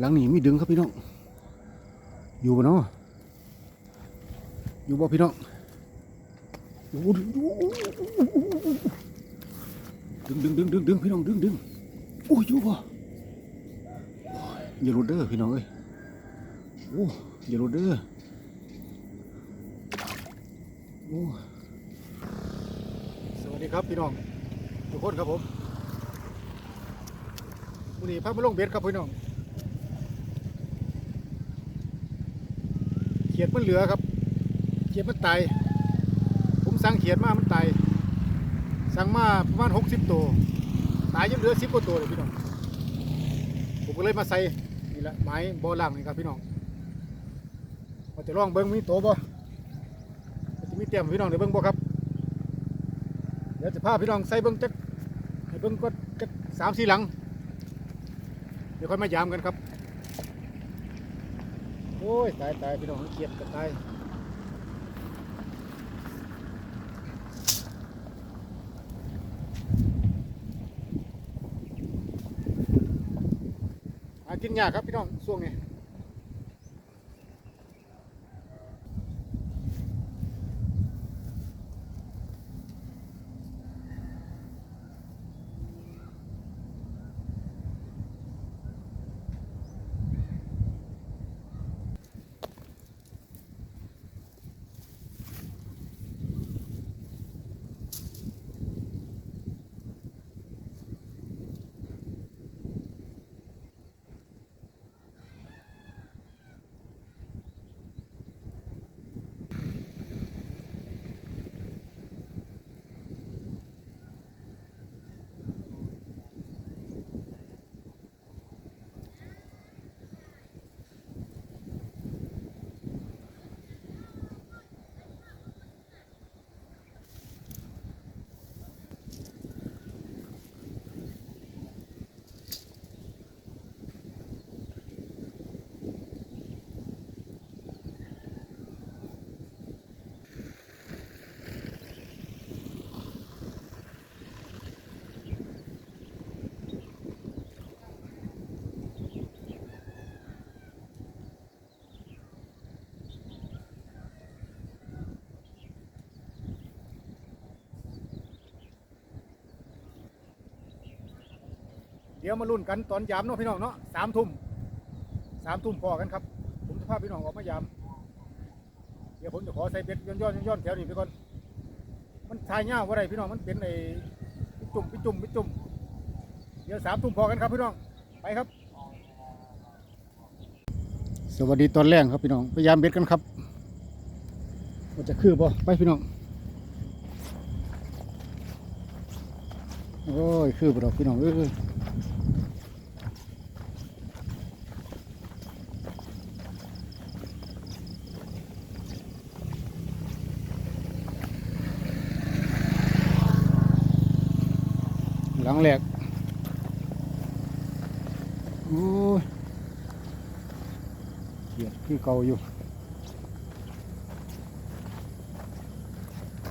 หลังนี้มีดึงครับพี่น้อง อยู่บ่เนาะอยู่บ่พี่น้องดึงดึงดึงดึงดึงพี่น้องดึงดึงโอ้ยอยู่บ่โอ้ยอย่าหลุดเด้อพี่น้องเอ้ยโอ้อย่าหลุดเด้อโอ้สวัสดีครับพี่น้องทุกคนครับผมวันนี้พามาลงเบ็ดครับพี่น้อง ขียดมันเหลือครับ เขียดมันตายผมสั่งเขียดมามันตายสั่งมาประมาณหกสิบตัวตายจนเหลือสิบกว่าตัวเลยพี่น้องผมก็เลยมาใส่นี่แหละไม้บอล่างนี่ครับพี่น้องเราจะลองเบิ้งมีโตบ่ว่าจะมีเตรียมพี่น้องเดี๋ยวเบิ้งบ่ครับเดี๋ยวจะพาพี่น้องใส่เบิ้งจักให้เบิ้งก็จักสามสี่หลังเดี๋ยวค่อยมายามกันครับ โอ้ย ตายตายพี่น้องเกียบกันตายกินยากครับพี่น้องช่วงนี้ เดี๋ยวมาลุ้นกันตอนยามเนาะพี่น้องเนาะสามทุ่มสามทุ่มพอกันครับ ผมจะพาพี่น้องออกมายาม เดี๋ยวผมจะขอใส่เบ็ดย้อนย้อนย้อนแถวนี้ไปก่อน มันชายเงาว่าไรพี่น้องมันเป็นไอ้จุ่มปิจุ่มปิจุ่ม เดี๋ยวสามทุ่มพอกันครับพี่น้อง ไปครับ สวัสดีตอนแรกครับพี่น้อง พยายามเบ็ดกันครับว่าจะคือบ่ไปพี่น้อง โอ้ย คือบ่ดอกพี่น้องเอ้ย ลังแหลกโอ้ยเขียดคือเก่าอยู่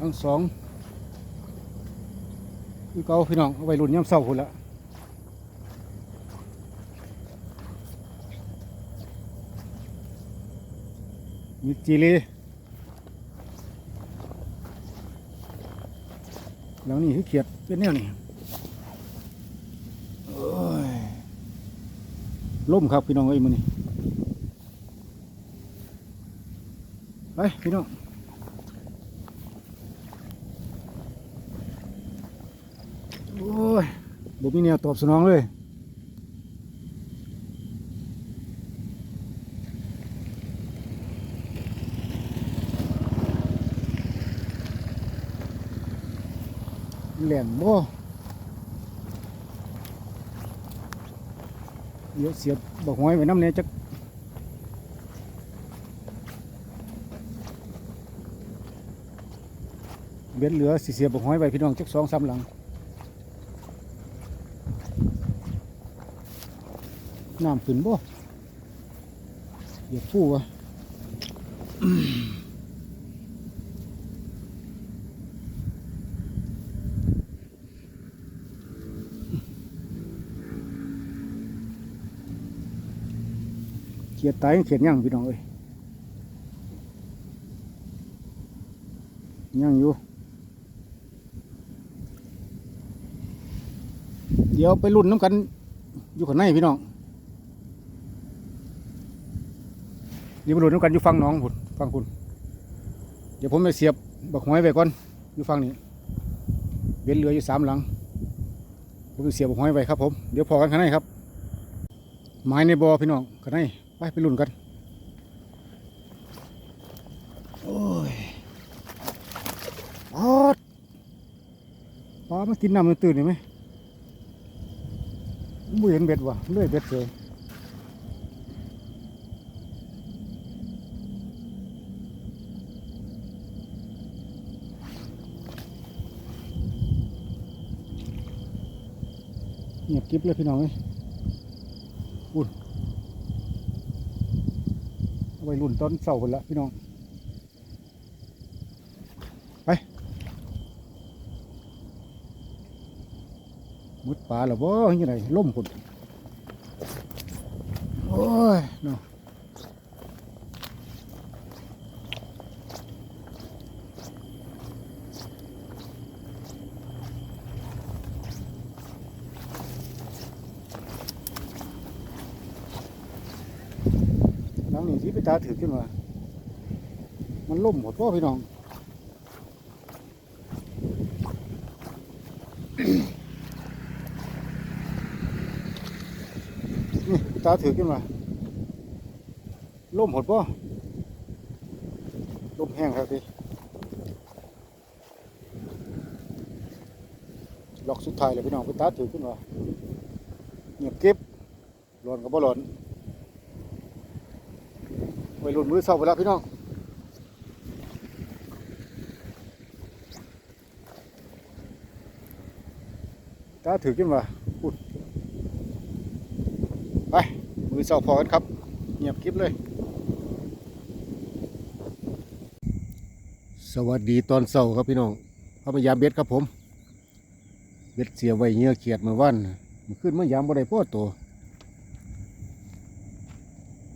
ทั้งสองคือเก่าพี่น้องเอาไว้รุ่นย่ำเศร้าคนละมีจีรีหลังนี้คือเขียดเป็นแนวนี้โอ้ย ล่มครับพี่น้องเอ้ยมือนี้ไปพี่น้องโอ้ยบ่มีแนวตอบสนองเลยแหลมบ่ เดี๋ยวเสียบบักหอยไว้น้ำเนี่ยจักเบ็ดเหลือสิเสียบบักหอยไว้พี่น้องจักสองสามหลังน้ำขึ้นบ่เหยียบฟูวะ ขียดตายเขียดย่างพี่น้องเอ้ยย่างอยู่ เดี๋ยวไปรุ่นน้ำกัน อยู่ข้างในพี่น้องเดี๋ยวไปรุ่นน้ำกันอยู่ฟังน้องคุณฟังคุณ เดี๋ยวผมไปเสียบบักหอยไว้ก่อนอยู่ฟังนี้เบ็นเรืออยู่สามหลังผมเสียบบักหอยไว้ครับผม เดี๋ยวพอกันข้างในครับ ไม้ในบ่อพี่น้องกันให้ ไปไปลุ่นกัน โอ้ยปอดปลามากินน้ำมันตื่นเห็นไหมไม่เห็นเบ็ดว่ะเลื่อยเบ็ดเลยเงียบกริบเลยพี่น้องเอ้ย ไว้รุ่นต้นเสาคนละพี่น้อง ไปมุดป่าหรอบ่ยังไงล่มคนโอ้ยเนาะหลังนี้ที่ไปตาถือขึ้นมา มันล่มหมดพ่อพี่น้อง นี่ตาถือขึ้นมา ล่มหมดพ่อล่มแห้งครับพี่ล็อกสุดท้ายเลยพี่น้องไปตาถือขึ้นมาเงียบเก็บหลอนกับบ่หลอน ไปรุ่นมือเศร้าไปแล้วพี่น้องตาถือขึ้นมาพูดไปมือเสาพอกันครับ เงียบคลิปเลย สวัสดีตอนเสาครับพี่น้องพระพยามเบ็ดครับผม เบ็ดเสียไว้เงื่อเขียดเมื่อวันมันขึ้นเมื่อยามบ่ได้พ่อตัว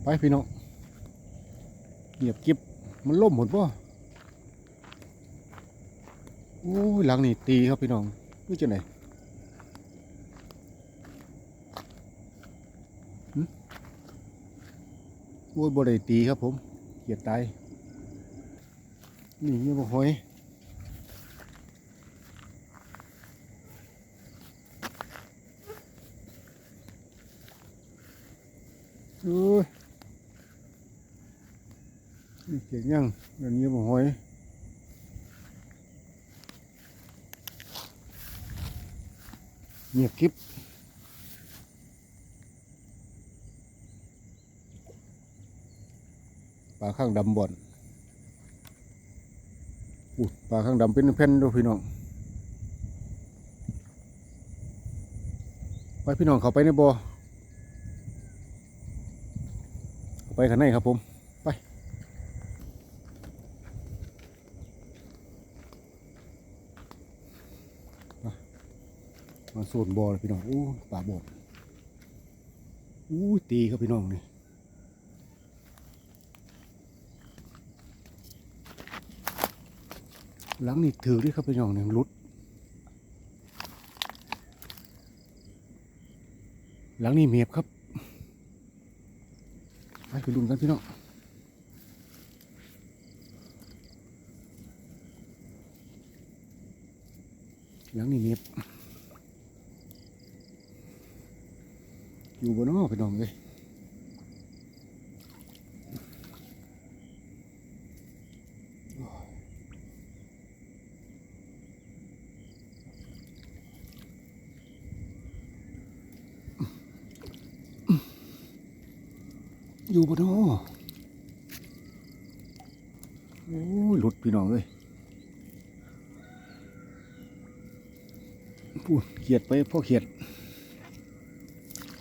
ไปพี่น้อง เงียบคลิปมันล่มหมดป่ะโอ้ยหลังนี่ตีครับพี่น้องนี่จะไหนโอ้ยบ่ได้ตีครับผมเกียดตายนี่ยังบ่หอยโอ้ย เกียดยังอันนี้บ่หอยเงียบคลิปปลาข้างดำบ่อนอู้ปลาข้างดำเป็นแผ่นดูพี่น้องไปพี่น้องเขาไปในบ่อเข้าไปข้างในครับผม ไป มามา โซนบอเลยพี่น้องอู้ปลาบ่อนอู้ตีครับพี่น้องนี่หลังนี่ถือด้วยครับพี่น้องเนี่ยรุดหลังนี่เมียบครับไปไปดูกันพี่น้องหลังนี่เมียบ อยู่บนนอพี่น้องเลยอยู่บนนอโอ้ยหลุดพี่น้องเลยพูดเขียดไปพ่อเขียด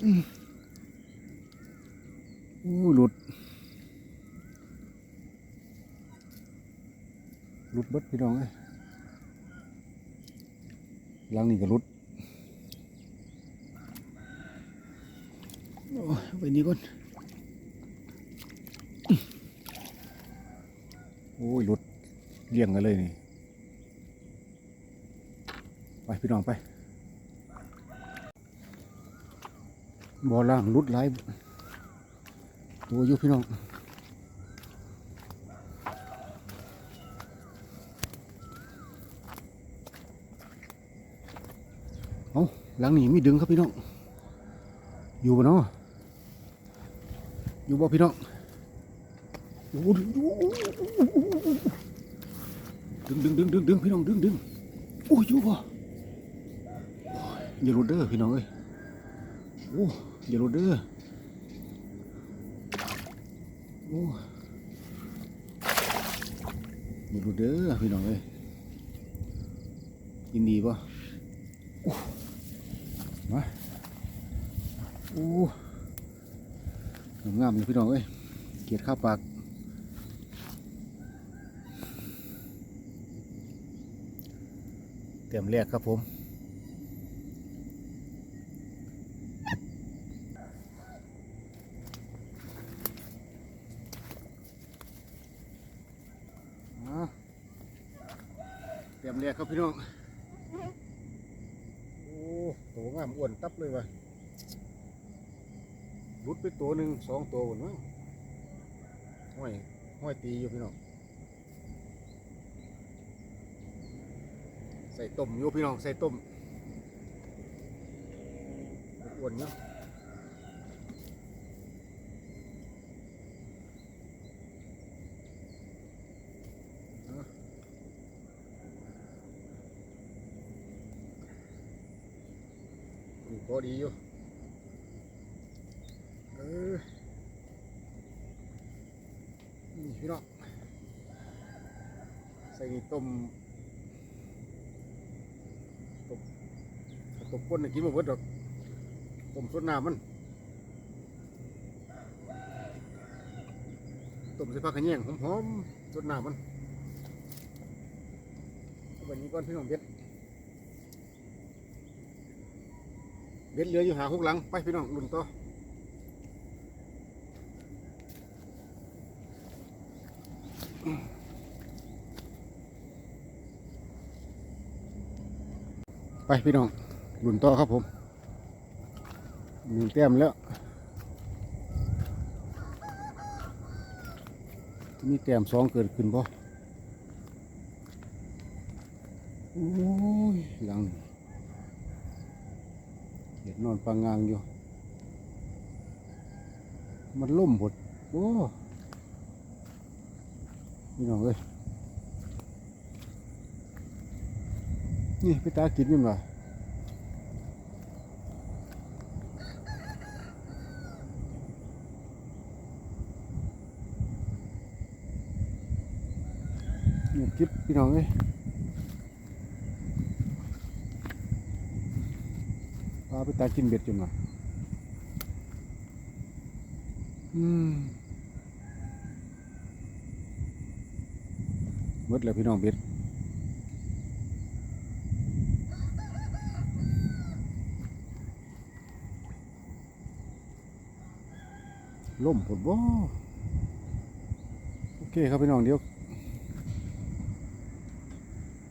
อ้หลุด หลุดบดพี่น้องเอ้ยหลังนี่ก็หลุดโอ้ยไปนี่ก่อนโอ้ยหลุดเลี่ยงกันเลยนี่ ไป พี่น้องไป บ่อล่างหลุดหลตัวอยู่พี่น้องเอาหลังนี้มีดึงครับพี่น้อง อยู่บ่เนาะอยู่บ่พี่น้องดึงดึงดึงดึงดึงพี่น้องดึงดึงโอ้ยอยู่บ่อยอย่าหลุดเด้อพี่น้องเอ้ยโอ้ อย่าหลุดเด้อโอ้อย่าหลุดเด้อพี่น้องเอ้ยยินดีป่ะมาโอ้งามๆเลยพี่น้องเอ้ยเกียดข้าวปากเต็มแรกครับผม อ่าเต็ม แรกครับพี่น้อง โอ้ตัวงามอ้วนตับเลยว่ะรุดไปตัวหนึ่งสองตัวหมดมั้งห้อยห้อยตีอยู่พี่น้อง ใส่ต้มอยู่พี่น้องใส่ต้มอ้วนเนาะเอานี่พอ ดีอยู่เออนี่พี่น้องใส่นี่ต้มต้มต้มก้นนี่กินมาเบิดดอกต้มสดน้ำมันต้มใส่ผักขะแยงหอมๆสดน้ำมันเอาแบบนี้ก่อนพี่น้องเบ็ด เบ็ดเหลืออยู่หาหกหลัง ไปพี่น้องลุ่นต่อไปพี่น้องหลุนต่อครับผมหนึ่งแต้มแล้ว มีแต้มสองเกิดขึ้นบ่โอ้ยหลัง นอนปังงางอยู่ มันล่มหมดโอ้พี่น้องเอ้ยนี่พี่ตากินยังไงนี่คลิปพี่น้องเอ้ย ปลาพี่ตากินเบ็ดจังไงอืมหมดแล้วพี่น้องเบ็ดล่มผดบ่โอเคครับพี่น้องเดี๋ยว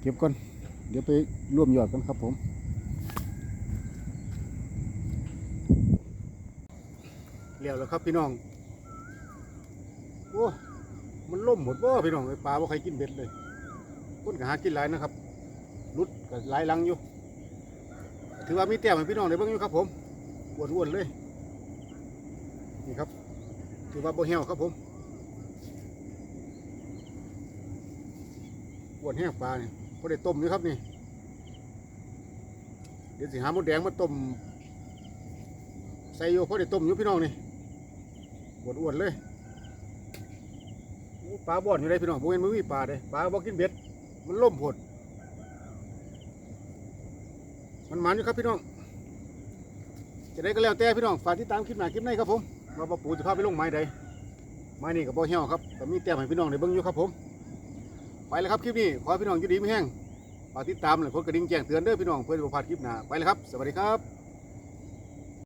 เก็บก่อน เดี๋ยวไปร่วมยอดกันครับผม เลี้ยวแล้วครับพี่น้องโอ้มันล่มหมดบ่พี่น้องไอ้ปลาบ่ใครกินเบ็ดเลยคนก็หากินหลายนะครับรุดก็หลายลังอยู่ ถือว่ามีแต้มให้พี่น้องได้เบิ่งอยู่ครับ ผมอ้วนๆเลยนี่ครับ ถือว่าโบเหี่ยวครับผมปวดแห้งปลาเนี่ยพอได้ต้มอยู่ครับนี่เดี๋ยวสิหามดแดงมาต้มใส่โยพอได้ต้มอยู่พี่น้องนี่ อ้วนเลยปลาบ่อนอยู่เลยพี่น้องโบเห็นมือมีปลาเลยปลาบ่กินเบ็ด มันล่มผดมันหมันอยู่ครับพี่น้องจะได้ก็แล้วแต่พี่น้องฝากติดตามคลิปหน้าคลิปในครับผมว่าปลาปูจะพาไปลงไม้ใดไม้นี่กับบ่อเหี่ยวครับแต่มีแต้มให้พี่น้องได้เบิ่งอยู่ครับผม ไปแล้วครับคลิปนี้ขอพี่น้องอยู่ดีไม่แห้งฝากติดตามเลยกดกระดิ่งแจ้งเตือนเด้อพี่น้องเพื่อจะบ่พลาดคลิปหน้าไปเลยครับ สวัสดีครับ